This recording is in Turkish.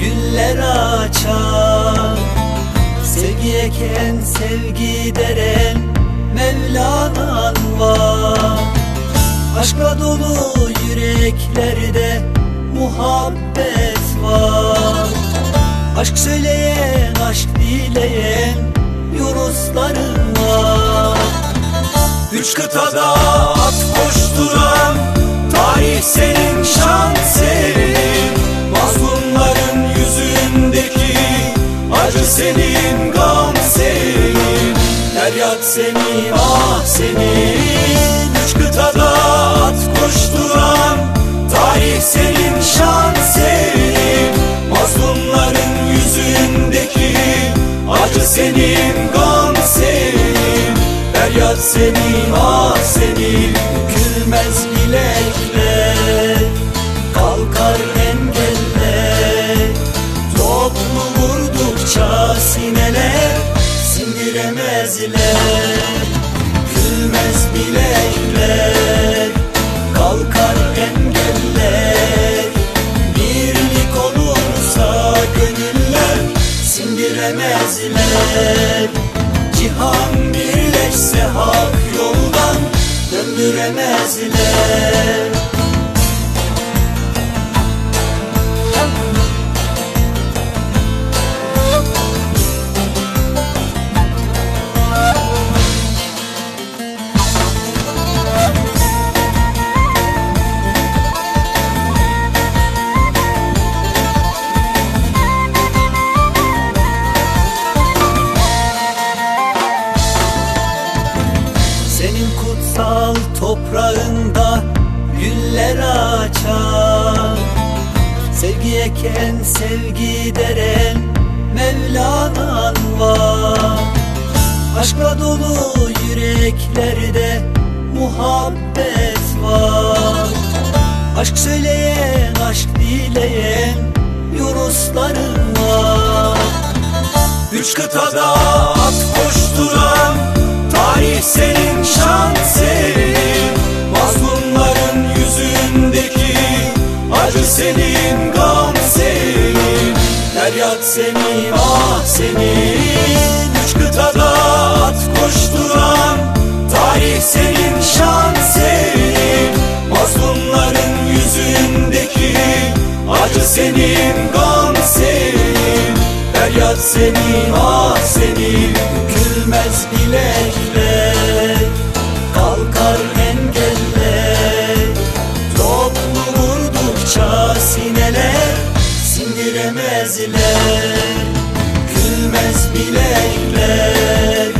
güller açar. Sevgi eken sevgi deren Mevlana'm var. Aşkla dolu yüreklerde muhabbet var. Aşk söyleyen, aşk dileyen Yunuslarım var. Üç kıtada at koşturan Tarih senin, şan Feryat senin, ah senin Üç kıtada at koşturan Tarih senin, şan senin. Mazlumların yüzündeki Acı senin, gam senin. Feryat senin, ah senin Sindiremezler Gülmez bilekler Kalkar engeller. Birlik olursa gönüller Sindiremezler Cihan birleşse hak yoldan Döndüremezler toprağında güller açar. Sevgi eken sevgi deren Mevlana'm var. Aşkla dolu yüreklerde muhabbet var. Aşk söyleyen, aşk dileyen Yunuslarım var. Üç kıtada at koşturan Tarih senin, Senin, ah senin Üç kıtada at koşturan Tarih senin, şan senin. Mazlumların yüzündeki Acı senin, gam senin. Feryat senin, ah senin. Gülmez bilekler Kalkar Sindiremezler Gülmez bilekler